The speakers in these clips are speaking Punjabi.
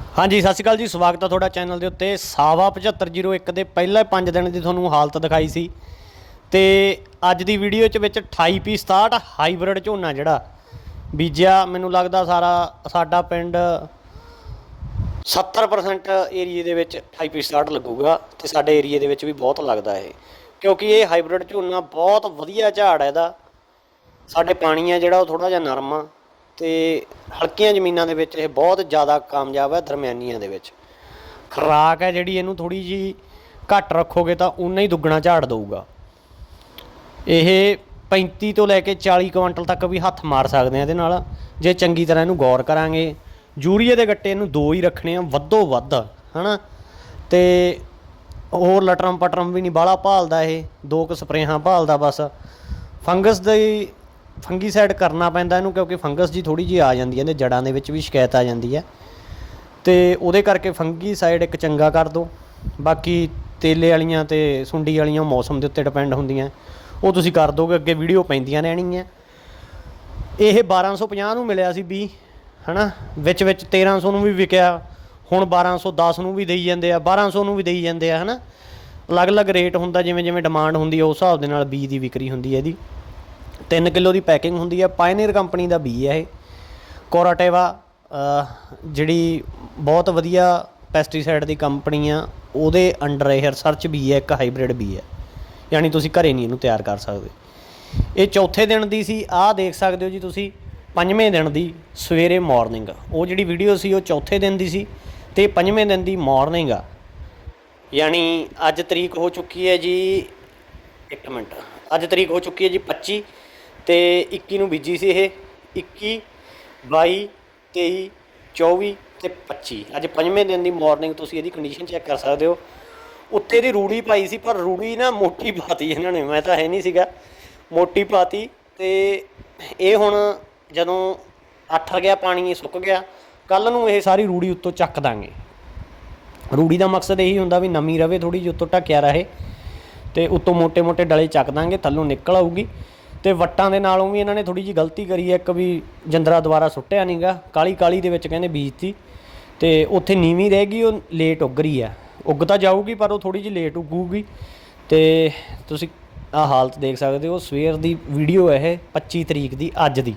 ਹਾਂਜੀ, ਸਤਿ ਸ਼੍ਰੀ ਅਕਾਲ ਜੀ। ਸਵਾਗਤ ਹੈ ਤੁਹਾਡਾ ਚੈਨਲ ਦੇ ਉੱਤੇ। ਸਾਵਾ 7501 ਦੇ ਪਹਿਲੇ 5 ਦਿਨ ਦੀ ਤੁਹਾਨੂੰ ਹਾਲਤ ਦਿਖਾਈ ਸੀ। ਤੇ ਅੱਜ ਦੀ ਵੀਡੀਓ ਚ ਵਿੱਚ 28 ਪੀ 67 ਹਾਈਬ੍ਰਿਡ ਝੋਨਾ ਜਿਹੜਾ ਬੀਜਿਆ, ਮੈਨੂੰ ਲੱਗਦਾ ਸਾਰਾ ਸਾਡਾ ਪਿੰਡ 70% ਏਰੀਏ ਦੇ ਵਿੱਚ 28 ਪੀ 67 ਲੱਗੂਗਾ ਤੇ ਸਾਡੇ ਏਰੀਏ ਦੇ ਵਿੱਚ ਵੀ ਬਹੁਤ ਲੱਗਦਾ ਇਹ। ਕਿਉਂਕਿ ਇਹ ਹਾਈਬ੍ਰਿਡ ਝੋਨਾ ਬਹੁਤ ਵਧੀਆ ਝਾੜ ਹੈ ਇਹਦਾ। ਸਾਡੇ ਪਾਣੀ ਆ ਜਿਹੜਾ ਉਹ ਥੋੜਾ ਜਿਹਾ ਨਰਮ ਆ। ਤੇ ਹਲਕੀਆਂ ਜ਼ਮੀਨਾਂ ਦੇ ਵਿੱਚ ਇਹ ਬਹੁਤ ਜ਼ਿਆਦਾ ਕਾਮਯਾਬ ਹੈ ਦਰਮਿਆਨੀਆਂ ਦੇ ਵਿੱਚ। ਖਰਾਕ ਹੈ ਜਿਹੜੀ ਇਹਨੂੰ ਥੋੜੀ ਜੀ ਘੱਟ ਰੱਖੋਗੇ ਤਾਂ ਉਨਾ ਹੀ ਦੁੱਗਣਾ ਝਾੜ ਦਊਗਾ। ਇਹ 35 ਤੋਂ ਲੈ ਕੇ 40 ਕੁਇੰਟਲ ਤੱਕ ਵੀ ਹੱਥ ਮਾਰ ਸਕਦੇ ਆ ਇਹਦੇ ਨਾਲ। ਜੇ ਚੰਗੀ ਤਰ੍ਹਾਂ ਇਹਨੂੰ ਗੌਰ ਕਰਾਂਗੇ, ਯੂਰੀਏ ਦੇ ਗੱਟੇ ਇਹਨੂੰ ਦੋ ਹੀ ਰੱਖਣੇ ਆ, ਵੱਧੋ ਵੱਧ, ਹਨਾ? ਤੇ ਹੋਰ ਲਟਰਮ ਪਟਰਮ ਵੀ ਨਹੀਂ, ਬਾਹਲਾ ਭਾਲਦਾ ਇਹ, ਦੋ ਕੁ ਸਪਰੇਹਾਂ ਭਾਲਦਾ ਬਸ। ਫੰਗਸ ਦੀ ਫੰਗੀਸਾਈਡ ਕਰਨਾ ਪੈਂਦਾ ਇਹਨੂੰ ਕਿਉਂਕਿ ਫੰਗਸ ਜੀ ਥੋੜੀ ਜੀ ਆ ਜਾਂਦੀ ਹੈ ਇਹਦੇ ਜੜਾਂ ਦੇ ਵਿੱਚ ਵੀ ਸ਼ਿਕਾਇਤ ਆ ਜਾਂਦੀ ਹੈ। ਤੇ ਉਹਦੇ ਕਰਕੇ ਫੰਗੀਸਾਈਡ ਇੱਕ ਚੰਗਾ ਕਰ ਦੋ ਬਾਕੀ ਤੇਲੇ ਵਾਲੀਆਂ ਤੇ ਸੁੰਡੀ ਵਾਲੀਆਂ ਮੌਸਮ ਦੇ ਉੱਤੇ ਡਿਪੈਂਡ ਹੁੰਦੀਆਂ। ਉਹ ਤੁਸੀਂ ਕਰ ਦੋਗੇ, ਅੱਗੇ ਵੀਡੀਓ ਪੈਂਦੀਆਂ ਰਹਿਣਗੀਆਂ। ਇਹ 1250 ਨੂੰ ਮਿਲਿਆ ਸੀ ਵੀ ਹਨਾ? ਵਿੱਚ ਵਿੱਚ 1300 ਨੂੰ ਵੀ ਵਿਕਿਆ। ਹੁਣ 1210 ਨੂੰ ਵੀ ਦੇਈ ਜਾਂਦੇ ਆ 1200 ਨੂੰ ਵੀ ਦੇਈ ਜਾਂਦੇ ਆ, ਹਨਾ? ਅਲੱਗ-ਅਲੱਗ ਰੇਟ ਹੁੰਦਾ ਜਿਵੇਂ ਜਿਵੇਂ ਡਿਮਾਂਡ ਹੁੰਦੀ ਹੈ ਉਸ ਹਿਸਾਬ ਦੇ ਨਾਲ ਬੀ ਦੀ ਵਿਕਰੀ ਹੁੰਦੀ ਹੈ ਇਹਦੀ। 3 ਕਿਲੋ ਦੀ ਪੈਕਿੰਗ ਹੁੰਦੀ ਹੈ ਪਾਇਨੀਅਰ ਕੰਪਨੀ ਦਾ ਬੀ ਹੈ ਇਹ। ਕੋਰਾਟੇਵਾ ਜਿਹੜੀ ਬਹੁਤ ਵਧੀਆ ਪੈਸਟੀਸਾਈਡ ਦੀ ਕੰਪਨੀ ਆ, ਉਹਦੇ ਅੰਡਰ ਇਹ ਰਿਸਰਚ ਬੀ ਹੈ ਇੱਕ ਹਾਈਬ੍ਰਿਡ ਬੀ ਹੈ ਯਾਨੀ ਤੁਸੀਂ ਘਰੇ ਨਹੀਂ ਇਹਨੂੰ ਤਿਆਰ ਕਰ ਸਕਦੇ। ਇਹ ਚੌਥੇ ਦਿਨ ਦੀ ਸੀ, ਆਹ ਦੇਖ ਸਕਦੇ ਹੋ ਜੀ ਤੁਸੀਂ, ਪੰਜਵੇਂ ਦਿਨ ਦੀ ਸਵੇਰੇ ਮਾਰਨਿੰਗ ਉਹ ਜਿਹੜੀ ਵੀਡੀਓ ਸੀ, ਉਹ ਚੌਥੇ ਦਿਨ ਦੀ ਸੀ ਤੇ ਪੰਜਵੇਂ ਦਿਨ ਦੀ ਮਾਰਨਿੰਗ ਆ। ਯਾਨੀ ਅੱਜ ਤਰੀਕ ਹੋ ਚੁੱਕੀ ਹੈ ਜੀ, ਇੱਕ ਮਿੰਟ, ਅੱਜ ਤਰੀਕ ਹੋ ਚੁੱਕੀ ਹੈ ਜੀ 25 ਤੇ 21 ਨੂੰ ਬੀਜੀ ਸੀ ਇਹ 21 22 23 24 ਤੇ 25 ਅੱਜ ਪੰਜਵੇਂ ਦਿਨ ਦੀ ਮਾਰਨਿੰਗ ਤੁਸੀਂ ਇਹਦੀ ਕੰਡੀਸ਼ਨ ਚੈੱਕ ਕਰ ਸਕਦੇ ਹੋ। ਉੱਤੇ ਦੀ ਰੂੜੀ ਪਾਈ ਸੀ, ਪਰ ਰੂੜੀ ਨਾ ਮੋਟੀ ਪਾਤੀ ਇਹਨਾਂ ਨੇ, ਮੈਂ ਤਾਂ ਹੈ ਨਹੀਂ ਸੀਗਾ। ਮੋਟੀ ਪਾਤੀ ਤੇ ਇਹ ਹੁਣ ਜਦੋਂ ਆਠਰ ਗਿਆ, ਪਾਣੀ ਸੁੱਕ ਗਿਆ ਕੱਲ ਨੂੰ ਇਹ ਸਾਰੀ ਰੂੜੀ ਉੱਤੋਂ ਚੱਕ ਦਾਂਗੇ। ਰੂੜੀ ਦਾ ਮਕਸਦ ਇਹੀ ਹੁੰਦਾ ਵੀ ਨਮੀ ਰਵੇ ਥੋੜੀ ਜਿਹੀ, ਉੱਤੋਂ ਟਕਿਆ ਰਹੇ ਤੇ ਉੱਤੋਂ ਮੋٹے-ਮੋٹے ਡਲੇ ਚੱਕ ਦਾਂਗੇ, ਥੱਲੋਂ ਨਿਕਲ ਆਊਗੀ। ਤੇ ਵੱਟਾਂ ਦੇ ਨਾਲੋਂ ਵੀ ਇਹਨਾਂ ਨੇ ਥੋੜੀ ਜਿਹੀ ਗਲਤੀ ਕਰੀ ਹੈ। ਇੱਕ ਵੀ ਜੰਦਰਾ ਦੁਬਾਰਾ ਸੁੱਟਿਆ ਨਹੀਂਗਾ ਕਾਲੀ ਕਾਲੀ ਦੇ ਵਿੱਚ ਕਹਿੰਦੇ ਬੀਜਤੀ ਤੇ। ਉੱਥੇ ਨੀਵੀਂ ਰਹੇਗੀ ਉਹ ਲੇਟ ਉੱਗ ਰਹੀ ਹੈ। ਉੱਗ ਤਾਂ ਜਾਊਗੀ, ਪਰ ਉਹ ਥੋੜੀ ਜਿਹੀ ਲੇਟ ਉੱਗੂਗੀ। ਤੇ ਤੁਸੀਂ ਆ ਹਾਲਤ ਦੇਖ ਸਕਦੇ ਹੋ। ਸਵੇਰ ਦੀ ਵੀਡੀਓ ਹੈ ਇਹ 25 ਤਰੀਕ ਦੀ, ਅੱਜ ਦੀ।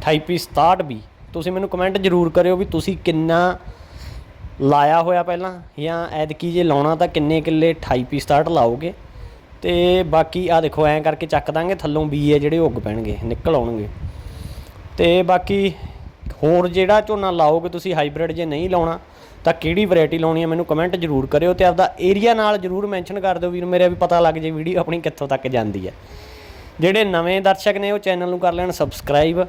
28 67 ਵੀ ਤੁਸੀਂ ਮੈਨੂੰ ਕਮੈਂਟ ਜ਼ਰੂਰ ਕਰਿਓ ਵੀ ਤੁਸੀਂ ਕਿੰਨਾ ਲਾਇਆ ਹੋਇਆ ਪਹਿਲਾਂ? ਜਾਂ ਐਤਕੀ ਜੇ ਲਾਉਣਾ ਤਾਂ ਕਿੰਨੇ ਕਿੱਲੇ 28 ਪੀ ਲਾਓਗੇ? ਤੇ ਬਾਕੀ ਆ ਦੇਖੋ, ਐਂ ਕਰਕੇ ਚੱਕ ਦਾਂਗੇ, ਥੱਲੋਂ ਬੀ ਹੈ ਜਿਹੜੇ ਉੱਗ ਪੈਣਗੇ, ਨਿਕਲ ਆਉਣਗੇ। ਤੇ ਬਾਕੀ ਹੋਰ ਜਿਹੜਾ ਝੋਨਾ ਲਾਓਗੇ ਤੁਸੀਂ ਹਾਈਬ੍ਰਿਡ ਜੇ ਨਹੀਂ ਲਾਉਣਾ, ਤਾਂ ਕਿਹੜੀ ਵੈਰਾਈਟੀ ਲਾਉਣੀ ਹੈ ਮੈਨੂੰ ਕਮੈਂਟ ਜ਼ਰੂਰ ਕਰਿਓ ਤੇ ਆਪਦਾ ਏਰੀਆ ਨਾਲ ਜ਼ਰੂਰ ਮੈਂਸ਼ਨ ਕਰ ਦਿਓ ਵੀਰ, ਮੇਰੇ ਵੀ ਪਤਾ ਲੱਗ ਜੇ ਵੀਡੀਓ ਆਪਣੀ ਕਿੱਥੋਂ ਤੱਕ ਜਾਂਦੀ ਹੈ ਜਿਹੜੇ ਨਵੇਂ ਦਰਸ਼ਕ ਨੇ, ਉਹ ਚੈਨਲ ਨੂੰ ਕਰ ਲੈਣ ਸਬਸਕ੍ਰਾਈਬ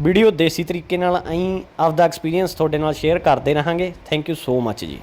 ਵੀਡੀਓ ਦੇਸੀ ਤਰੀਕੇ ਨਾਲ ਅਸੀਂ ਆਪਦਾ ਐਕਸਪੀਰੀਅੰਸ ਤੁਹਾਡੇ ਨਾਲ ਸ਼ੇਅਰ ਕਰਦੇ ਰਹਾਂਗੇ। ਥੈਂਕ ਯੂ ਸੋ ਮੱਚ ਜੀ।